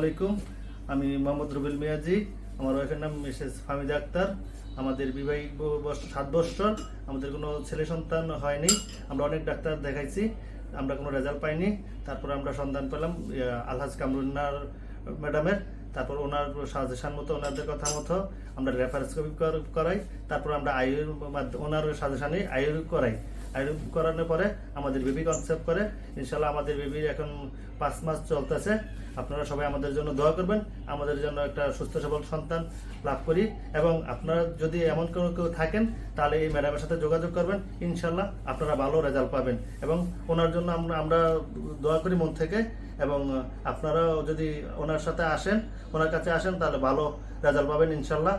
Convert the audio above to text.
আলাইকুম। আমি মোহাম্মদ রুবেল মিয়াজি। আমার ওয়াইফের নাম মিসেস ফামিদা আক্তার। আমাদের বিবাহিক সাত বছর। আমাদের কোনো ছেলে সন্তান হয়নি। আমরা অনেক ডাক্তার দেখাইছি। আমরা কোনো রেজাল্ট পাইনি। তারপর আমরা সন্ধান পেলাম আলহাজ কামরুন্নার ম্যাডামের। তারপর ওনার সাজেশান মতো ওনাদের কথা মতো আমরা রেফারেন্স করাই। তারপর আমরা আয়ুর ওনার সাজেশানে আয়ুর করাই। আয়ুর করানোর পরে আমাদের বেবি কনসেপ্ট করে ইনশাল্লাহ আমাদের বেবি এখন পাঁচ মাস চলতেছে। আপনারা সবাই আমাদের জন্য দোয়া করবেন, আমাদের জন্য একটা সুস্থ সবল সন্তান লাভ করি। এবং আপনারা যদি এমন কোনো কেউ থাকেন, তাহলে এই ম্যাডামের সাথে যোগাযোগ করবেন ইনশাল্লাহ আপনারা ভালো রেজাল্ট পাবেন। এবং ওনার জন্য আমরা আমরা দোয়া করি মন থেকে, এবং আপনারাও যদি ওনার সাথে আসেন, ওনার কাছে আসেন, তাহলে ভালো রেজাল্ট পাবেন ইনশাল্লাহ